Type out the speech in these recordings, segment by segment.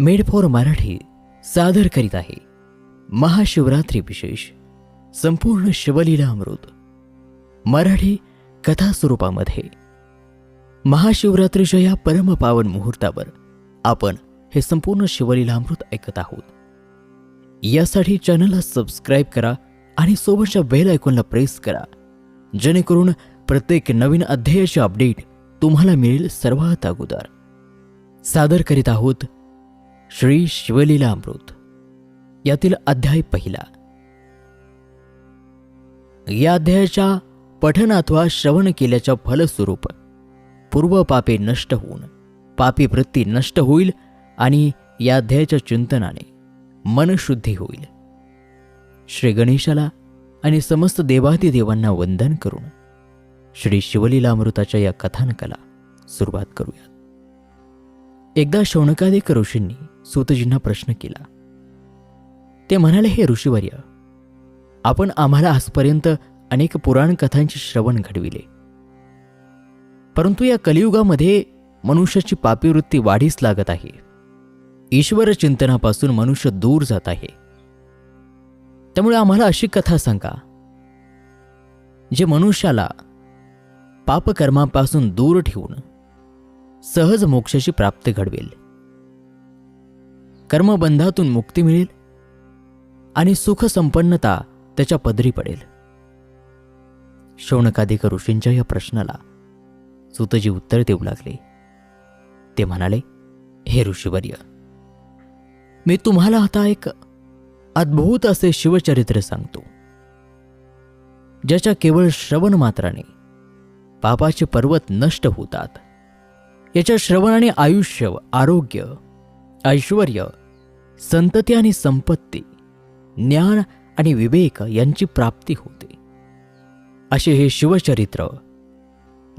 Made for Marathi सादर करीत आहे. महाशिवरात्री विशेष संपूर्ण शिवलीला अमृत. मराठी कथा स्वरूपामध्ये महाशिवरात्रीच्या या परमपावन मुहूर्तावर आपण हे संपूर्ण शिवलीला अमृत ऐकत आहोत. यासाठी चॅनलला सबस्क्राईब करा आणि सोबतच्या बेल आयकॉनला प्रेस करा. जेणेकरून प्रत्येक नवीन अध्यायाचे अपडेट तुम्हाला मिळेल सर्वात अगोदर. सादर करीत आहोत श्री शिवलीला अमृत यातील अध्याय पहिला. या अध्यायाच्या पठन अथवा श्रवण केल्याच्या फलस्वरूप पूर्व पापे नष्ट होऊन पापी वृत्ती नष्ट होईल आणि या अध्यायाच्या चिंतनाने मनशुद्धी होईल. श्री गणेशाला आणि समस्त देवादिदेवांना वंदन करून श्री शिवलीला अमृताच्या या कथानकाला सुरुवात करूया एकदा शौनकादिक ऋषींनी सूतजींना प्रश्न केला. ते म्हणाले हे ऋषीवर्य आपण आम्हाला आजपर्यंत अनेक पुराण कथांचे श्रवण घडविले. परंतु या कलियुगामध्ये मनुष्याची पापीवृत्ती वाढीस लागत आहे. ईश्वर चिंतनापासून मनुष्य दूर जात आहे. त्यामुळे आम्हाला अशी कथा सांगा जे मनुष्याला पापकर्मापासून दूर ठेवून सहज मोक्षाची प्राप्ती घडवेल. कर्मबंधातून मुक्ती मिळेल आणि सुख संपन्नता त्याच्या पदरी पडेल. शौनकाधिक ऋषींच्या या प्रश्नाला सुतजी उत्तर देऊ लागले. ते म्हणाले हे ऋषीवर्य मी तुम्हाला आता एक अद्भुत असे शिवचरित्र सांगतो. ज्याच्या केवळ श्रवण मात्राने पापाचे पर्वत नष्ट होतात. याच्या श्रवणाने आयुष्य आरोग्य ऐश्वर संतती आणि संपत्ती ज्ञान आणि विवेक यांची प्राप्ती होते. असे हे शिवचरित्र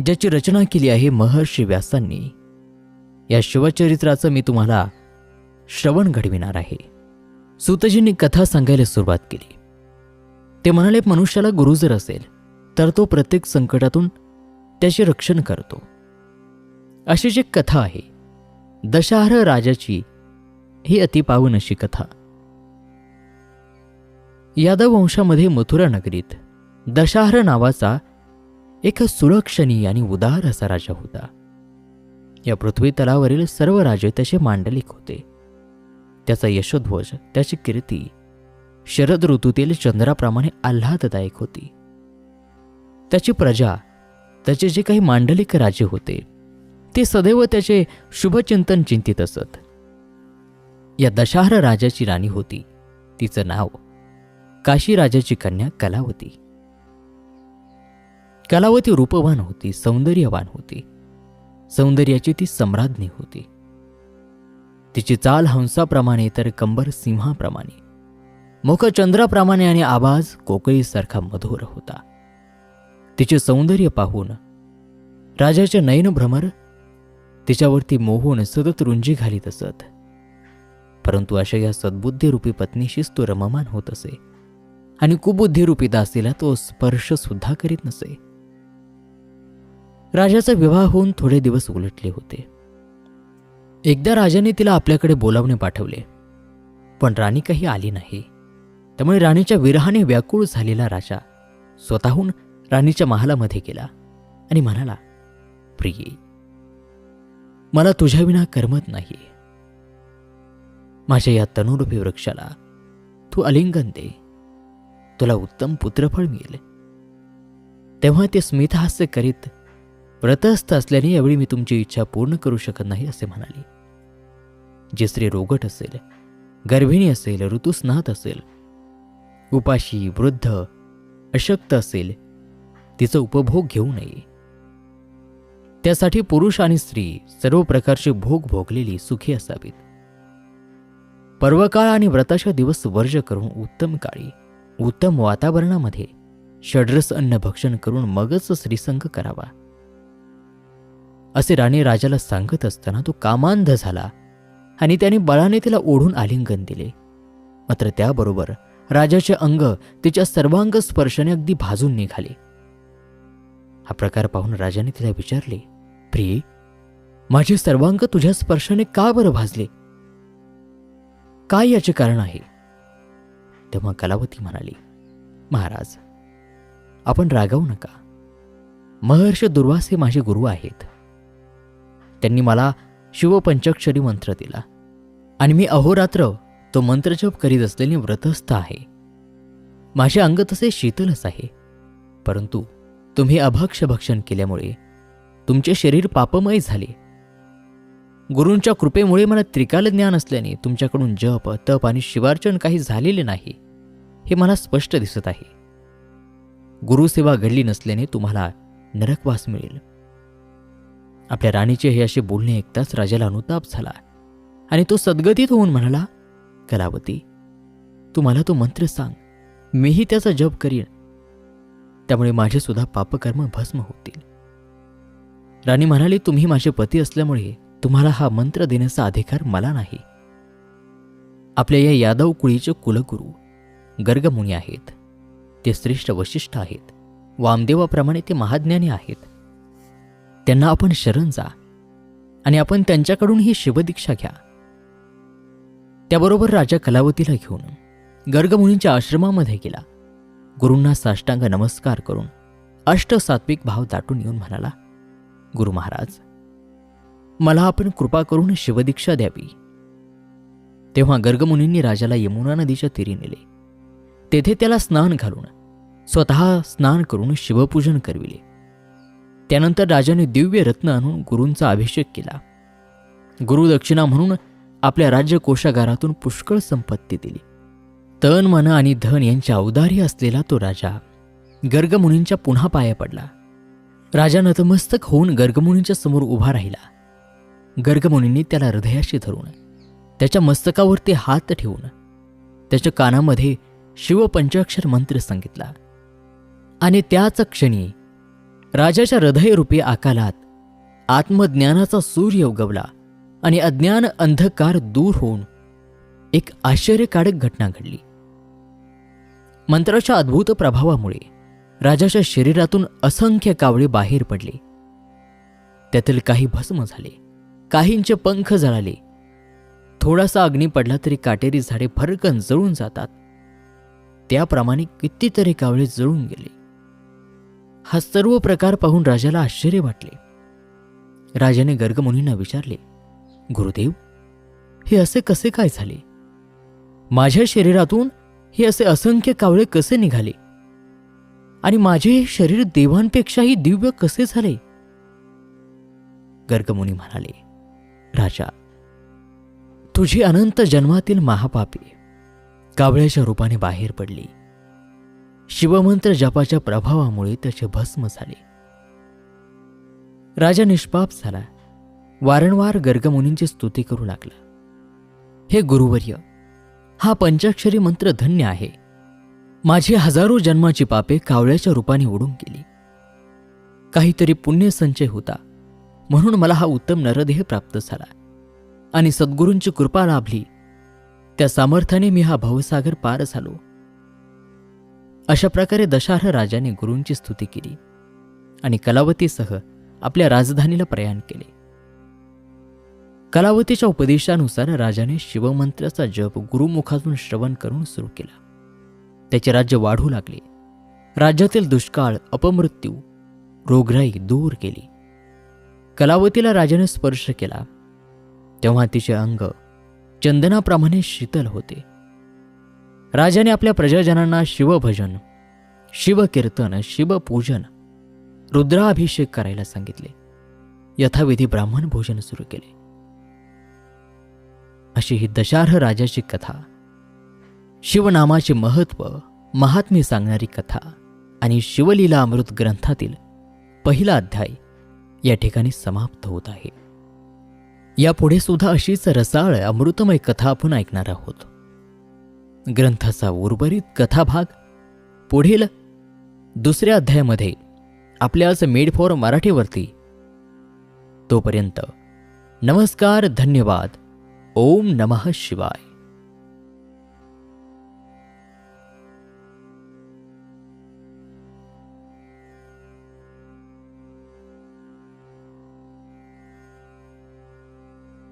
ज्याची रचना केली आहे महर्षी व्यासांनी या शिवचरित्राचं मी तुम्हाला श्रवण घडविणार आहे. सुतजींनी कथा सांगायला सुरुवात केली. ते म्हणाले मनुष्याला गुरु जर असेल तर तो प्रत्येक संकटातून त्याचे रक्षण करतो. अशी जी कथा आहे दशाहर राजाची ही अतिपावन अशी कथा. यादव वंशामध्ये मथुरा नगरीत दशाहर नावाचा एक सुलक्षणी आणि उदार असा राजा होता. या पृथ्वी तलावरील सर्व राजे त्याचे मांडलिक होते. त्याचा यशोध्वज त्याची कीर्ती शरद ऋतूतील चंद्राप्रमाणे आल्हाददायक होती. त्याची प्रजा त्याचे जे काही मांडलिक राजे होते ते सदैव त्याचे शुभचिंतन चिंतित असत. या दशाहर राजाची राणी होती. तिचं नाव काशी राजाची कन्या कलावती कलावती रूपवान होती सौंदर्यवान होती. सौंदर्याची ती सम्राज्ञी होती. तिची चाल हंसाप्रमाणे तर कंबर सिंहाप्रमाणे. मुख चंद्राप्रमाणे आणि आवाज कोकळीसारखा मधुर होता. तिचे सौंदर्य पाहून राजाचे नयनभ्रमर तिच्यावरती मोहून सतत रुंजी घालीत असत. परंतु अशा या सद्बुद्धीरूपी पत्नीशीच तो रममान होत असे. आणि कुबुद्धीरूपी दासीला तो स्पर्श सुद्धा करीत नसे. राजाचा विवाह होऊन थोडे दिवस उलटले होते. एकदा राजाने तिला आपल्याकडे बोलावणे पाठवले. पण राणी काही आली नाही. त्यामुळे राणीच्या विरहाने व्याकुळ झालेला राजा स्वतःहून राणीच्या महालामध्ये गेला आणि म्हणाला प्रिये मला तुझ्याविना करमत नाही. माझ्या या तनुरूपी वृक्षाला तू अलिंगन दे. तुला उत्तम पुत्रफळ मिळेल. तेव्हा ते स्मितहास्य करीत व्रतस्थ असल्याने यावेळी मी तुमची इच्छा पूर्ण करू शकत नाही असे म्हणाले. जे स्त्री रोगट असेल गर्भिणी असेल ऋतुस्नात असेल उपाशी वृद्ध अशक्त असेल तिचा उपभोग घेऊ नये. त्यासाठी पुरुष आणि स्त्री सर्व प्रकारची भोग भोगलेली सुखी असावीत. पर्वकाळ आणि व्रताच्या दिवस वर्ज करून उत्तम काळी उत्तम वातावरणामध्ये षड्रस अन्न भक्षण करून मगच श्रीसंग करावा. असे राणी राजाला सांगत असताना तो कामांध झाला आणि त्याने बळाने तिला ओढून आलिंगन दिले. मात्र त्याबरोबर राजाचे अंग तिच्या सर्वांग स्पर्शाने अगदी भाजून निघाले. हा प्रकार पाहून राजाने तिला विचारले प्रिये माझे सर्वांग तुझ्या स्पर्शाने का बरं भाजले? काय याचे कारण आहे? तेव्हा कलावती म्हणाली महाराज आपण रागावू नका. महर्ष दुर्वास हे माझे गुरु आहेत. त्यांनी मला शिवपंचाक्षरी मंत्र दिला. आणि मी अहोरात्र तो मंत्रजप करीत असलेले व्रतस्थ आहे. माझे अंग तसे शीतलच आहे. परंतु तुम्ही अभक्ष भक्षण केल्यामुळे तुमचे शरीर पापमय झाले. गुरूंच्या कृपेमुळे मला त्रिकाल ज्ञान असल्याने तुमच्याकडून जप तप आणि शिवार्चन काही झालेले नाही हे मला स्पष्ट दिसत आहे. गुरुसेवा घडली नसल्याने तुम्हाला नरकवास मिळेल. आपल्या राणीचे हे असे बोलणे ऐकताच राजाला अनुताप झाला आणि तो सद्गतीत होऊन म्हणाला कलावती तू मला तो मंत्र सांग. मीही त्याचा जप करीन. त्यामुळे माझे सुद्धा पापकर्म भस्म होतील. राणी म्हणाली तुम्ही माझे पती असल्यामुळे तुम्हाला हा मंत्र देण्याचा अधिकार मला नाही. आपल्या या यादव कुळीचे कुलगुरू गर्गमुनी आहेत. ते श्रेष्ठ वशिष्ठ आहेत. वामदेवाप्रमाणे ते महाज्ञानी आहेत. त्यांना आपण शरण जा आणि आपण त्यांच्याकडून ही शिवदीक्षा घ्या. त्याबरोबर राजा कलावतीला घेऊन गर्गमुनींच्या आश्रमामध्ये गेला. गुरूंना साष्टांग नमस्कार करून अष्टसात्विक भाव दाटून येऊन म्हणाला गुरु महाराज. मला आपण कृपा करून शिवदीक्षा द्यावी. तेव्हा गर्गमुनींनी राजाला यमुना नदीच्या तीरी नेले. तेथे त्याला स्नान घालून स्वतः स्नान करून शिवपूजन करविले. त्यानंतर राजाने दिव्य रत्न आणून गुरूंचा अभिषेक केला. गुरुदक्षिणा म्हणून आपल्या राज्य कोशागारातून पुष्कळ संपत्ती दिली. तन मन आणि धन यांच्या औदार्य असलेला तो राजा गर्गमुनींच्या पुन्हा पाया पडला. राजा नतमस्तक होऊन गर्गमुनीच्या समोर उभा राहिला. गर्गमुनींनी त्याला हृदयाशी धरून त्याच्या मस्तकावरती हात ठेवून त्याच्या कानामध्ये शिवपंचाक्षर मंत्र सांगितला. आणि त्याच क्षणी राजाच्या हृदयरूपी आकालात आत्मज्ञानाचा सूर्य उगवला आणि अज्ञान अंधकार दूर होऊन एक आश्चर्यकारक घटना घडली. मंत्राच्या अद्भुत प्रभावामुळे राजाच्या शरीरातून असंख्य कावळे बाहेर पडले. त्यातील काही भस्म झाले काहींचे पंख जळाले. थोडासा अग्नी पडला तरी काटेरी झाडे भरकन जळून जातात. त्याप्रमाणे कितीतरी कावळे जळून गेले. हा सर्व प्रकार पाहून राजाला आश्चर्य वाटले. राजाने गर्गमुनींना विचारले गुरुदेव हे असे कसे काय झाले? माझ्या शरीरातून हे असे असंख्य कावळे कसे निघाले? आणि माझे हे शरीर देवांपेक्षाही दिव्य कसे झाले? गर्गमुनी म्हणाले राजा तुझी अनंत जन्मातील महापापी कावळ्याच्या रूपाने बाहेर पडली. शिवमंत्र जपाच्या प्रभावामुळे त्याचे भस्म झाले. राजा निष्पाप झाला. वारंवार गर्गमुनींची स्तुती करू लागला. हे गुरुवर्य हा पंचाक्षरी मंत्र धन्य आहे. माझी हजारो जन्माची पापे कावळ्याच्या रूपाने उडून गेली. काहीतरी पुण्य संचय होता. म्हणून मला हा उत्तम नरदेह प्राप्त झाला. आणि सद्गुरूंची कृपा लाभली. त्या सामर्थ्याने मी हा भवसागर पार झालो. अशा प्रकारे दशार्ह राजाने गुरूंची स्तुती केली. आणि कलावतीसह आपल्या राजधानीला प्रयाण केले. कलावतीच्या उपदेशानुसार राजाने शिवमंत्राचा जप गुरुमुखातून श्रवण करून सुरू केला. त्याचे राज्य वाढू लागले. राज्यातील दुष्काळ अपमृत्यू रोगराई दूर केली. कलावतीला राजाने स्पर्श केला. तेव्हा तिचे अंग चंदनाप्रमाणे शीतल होते. राजाने आपल्या प्रजाजनांना शिवभजन शिवकीर्तन शिवपूजन रुद्राभिषेक करायला सांगितले. यथाविधी ब्राह्मण भोजन सुरू केले. अशी ही दशार्ह राजाची कथा. शिवनामाचे महत्त्व महात्म्य सांगणारी कथा आणि शिवलीला अमृत ग्रंथातील पहिला अध्याय या ठिकाणी समाप्त होत आहे. यापुढे सुद्धा अशीच रसाळ अमृतमय कथा आपण ऐकणार आहोत. ग्रंथाचा उर्वरित कथाभाग पुढील दुसऱ्या अध्यायामध्ये आपल्याच मेड फॉर मराठीवरती. तोपर्यंत नमस्कार धन्यवाद. ओम नमः शिवाय.